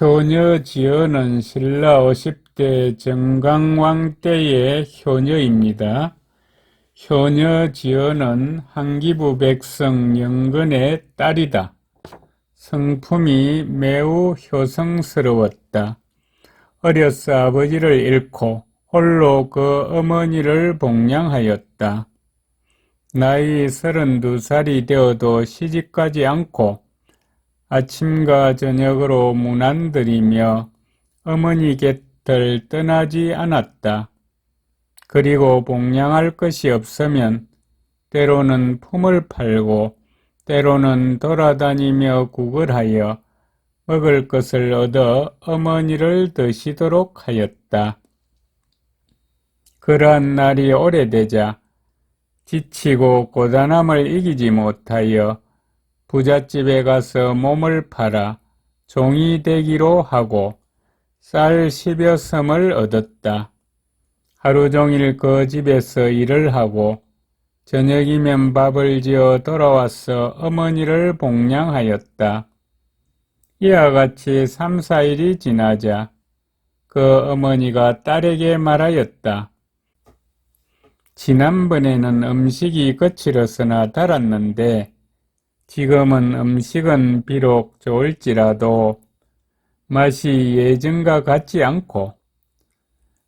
효녀 지연은 신라 50대 정강왕 때의 효녀입니다. 효녀 지연은 한기부 백성 영근의 딸이다. 성품이 매우 효성스러웠다. 어려서 아버지를 잃고 홀로 그 어머니를 복양하였다. 나이 32살이 되어도 시집가지 않고 아침과 저녁으로 문안드리며 어머니 곁을 떠나지 않았다. 그리고 복양할 것이 없으면 때로는 품을 팔고 때로는 돌아다니며 구걸하여 먹을 것을 얻어 어머니를 드시도록 하였다. 그러한 날이 오래되자 지치고 고단함을 이기지 못하여 부잣집에 가서 몸을 팔아 종이 되기로 하고 쌀 10여 섬을 얻었다. 하루 종일 그 집에서 일을 하고 저녁이면 밥을 지어 돌아와서 어머니를 복양하였다. 이와 같이 3, 4일이 지나자 그 어머니가 딸에게 말하였다. 지난번에는 음식이 거칠었으나 달았는데 지금은 음식은 비록 좋을지라도 맛이 예전과 같지 않고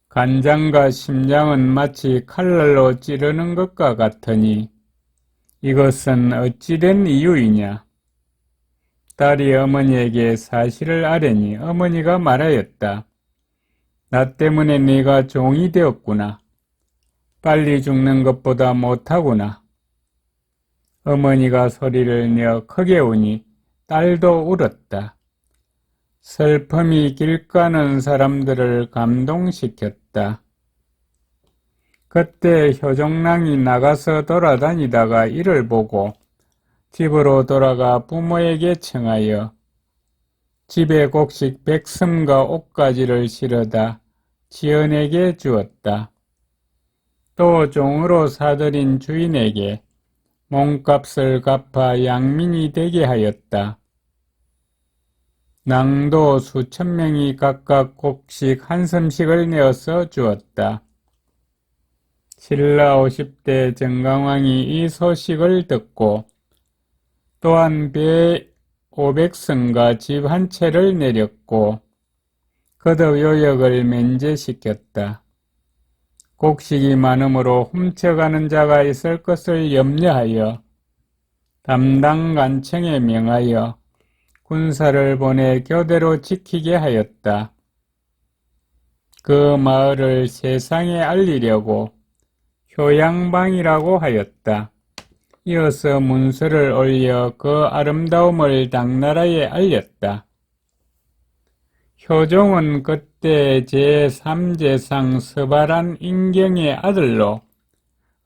간장과 심장은 마치 칼날로 찌르는 것과 같으니 이것은 어찌된 이유이냐? 딸이 어머니에게 사실을 아뢰니 어머니가 말하였다. 나 때문에 네가 종이 되었구나. 빨리 죽는 것보다 못하구나. 어머니가 소리를 내어 크게 우니 딸도 울었다. 슬픔이 길 가는 사람들을 감동시켰다. 그때 효종랑이 나가서 돌아다니다가 이를 보고 집으로 돌아가 부모에게 청하여 집에 곡식 백섬과 옷가지를 실어다 지연에게 주었다. 또 종으로 사들인 주인에게 몸값을 갚아 양민이 되게 하였다. 낭도 수천 명이 각각 곡식 한 섬씩을 내어서 주었다. 신라 50대 정강왕이 이 소식을 듣고 또한 배 500승과 집 한 채를 내렸고 거듭 요역을 면제시켰다. 곡식이 많으므로 훔쳐가는 자가 있을 것을 염려하여 담당 관청에 명하여 군사를 보내 교대로 지키게 하였다. 그 마을을 세상에 알리려고 효양방이라고 하였다. 이어서 문서를 올려 그 아름다움을 당나라에 알렸다. 효종은 그때 제3제상 서바란 인경의 아들로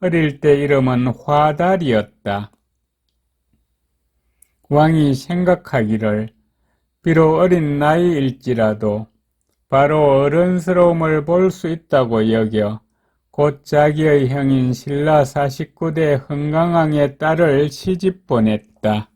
어릴 때 이름은 화달이었다. 왕이 생각하기를 비록 어린 나이일지라도 바로 어른스러움을 볼 수 있다고 여겨 곧 자기의 형인 신라 49대 흥강왕의 딸을 시집 보냈다.